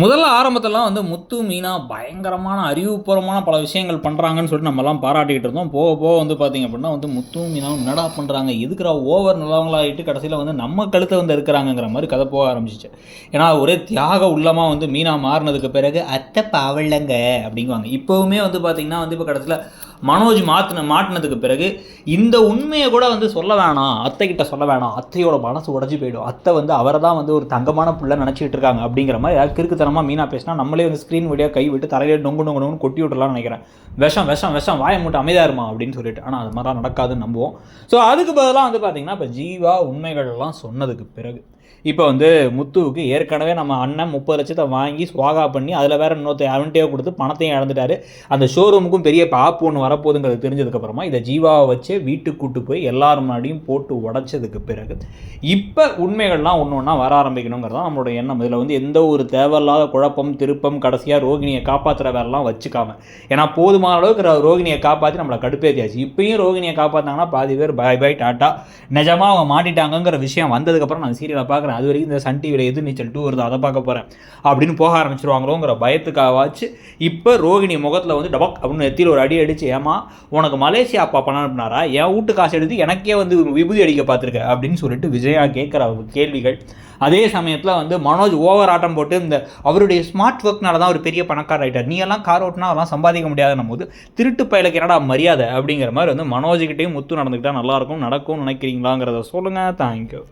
முதல்ல ஆரம்பத்திலலாம் வந்து முத்து மீனா பயங்கரமான அறிவுபூர்வமான பல விஷயங்கள் பண்ணுறாங்கன்னு சொல்லிட்டு நம்மலாம் பாராட்டிக்கிட்டு இருந்தோம். போக போக வந்து பார்த்திங்க அப்படின்னா வந்து முத்து மீனா என்னடா பண்ணுறாங்க எதுக்குறா ஓவர் நல்லவங்களாகிட்டு கடைசியில் வந்து நம்ம கழுத்தை வந்து இருக்கிறாங்கங்கிற மாதிரி கதை போக ஆரம்பிச்சிச்சு. ஏன்னா ஒரே தியாக உள்ளமாக வந்து மீனா மாறினதுக்கு பிறகு அத்தை பாவலங்க அப்படிங்குவாங்க. இப்போவுமே வந்து பார்த்திங்கன்னா வந்து இப்போ கடைசியில் மனோஜ் மாற்றின மாட்டினதுக்கு பிறகு இந்த உண்மையை கூட வந்து சொல்ல வேணாம். அத்தை கிட்ட சொல்ல வேணாம். அத்தையோட மனசு உடஞ்சி போயிடும். அத்தை வந்து அவரை தான் வந்து ஒரு தங்கமான புள்ள நினச்சிட்டு இருக்காங்க அப்படிங்கிற மாதிரி யாரும் கிறுக்குத்தனமாக மீனா பேசினா நம்மளே வந்து ஸ்க்ரீன் வழியாக கை விட்டு தலையில நொங்கு நொங்கு கொட்டி விட்டுலாம்னு நினைக்கிறேன். விஷம் விஷம் விஷம் வாயை மூட்டை அமைதியாக இருமா அப்படின்னு சொல்லிட்டு. ஆனால் அது மாதிரிலாம் நடக்காதுன்னு நம்புவோம். ஸோ அதுக்கு பதிலாக வந்து பார்த்திங்கன்னா இப்போ ஜீவா உண்மைகள்லாம் சொன்னதுக்கு பிறகு இப்போ வந்து முத்துவுக்கு ஏற்கனவே நம்ம அண்ணன் முப்பது லட்சத்தை வாங்கி ஸ்வாகா பண்ணி அதில் வேற இன்னொருத்த அவன்கிட்டயே கொடுத்து பணத்தையும் இழந்துட்டாரு. அந்த ஷோரூமுக்கும் பெரிய பாப்பு ஒன்று வரப்போகுதுங்கிறது தெரிஞ்சதுக்கப்புறமா இதை ஜீவாவை வச்சு வீட்டுக்கு கூட்டு போய் எல்லார் முன்னாடியும் போட்டு உடச்சதுக்கு பிறகு இப்போ உண்மைகள்லாம் ஒன்று ஒன்றா வர ஆரம்பிக்கணுங்கிறது தான் நம்மளோட எண்ணம். இதில் வந்து எந்த ஒரு தேவையில்லாத குழப்பம் திருப்பம் கடைசியாக ரோகிணியை காப்பாற்றுற வேலைலாம் வச்சுக்காம. ஏன்னா போதுமான அளவுக்கு ரோகிணியை காப்பாற்றி நம்மளை கடுப்பேற்றியாச்சு இப்பயும் ரோகிணியை காப்பாற்றினாங்கன்னா பாதி பேர் பாய் பாய் டாட்டா. நிஜமாக அவங்க மாட்டிட்டாங்கங்கிற விஷயம் வந்ததுக்கப்புறம் நான் சீரியலை பார்க்குறேன். அது வரைக்கும் இந்த சன் டிவியில் எது நீச்சல் டூ வருது அதை பார்க்க போகிறேன் அப்படின்னு போக ஆரம்பிச்சிருவாங்களோங்கிற பயத்துக்காகவாச்சு இப்போ ரோகிணி முகத்தில் வந்து டபக் அப்படின்னு எத்தியில் ஒரு அடி அடிச்சு ஏமா உனக்கு மலேசியா அப்பா பணம் அனுப்புனாரா என் வீட்டு காசு எடுத்து எனக்கே வந்து விபூதி அடிக்க பார்த்துருக்க. அப்படின்னு சொல்லிட்டு விஜயா கேட்குற கேள்விகள். அதே சமயத்தில் வந்து மனோஜ் ஓவர் ஆட்டம் போட்டு இந்த அவருடைய ஸ்மார்ட் ஒர்க்னால தான் ஒரு பெரிய பணக்கார ஆகிட்டார் நீ எல்லாம் கார் ஓட்டினா அதெல்லாம் சம்பாதிக்க முடியாதுன்னும் போது திருட்டு பயலுக்கு என்னடா மரியாதை? அப்படிங்கிற மாதிரி வந்து மனோஜ்கிட்டையும் முத்து நடந்துக்கிட்டால் நல்லாயிருக்கும் நடக்கும்னு நினைக்கிறீங்களாங்கிறத சொல்லுங்கள் தேங்க்யூ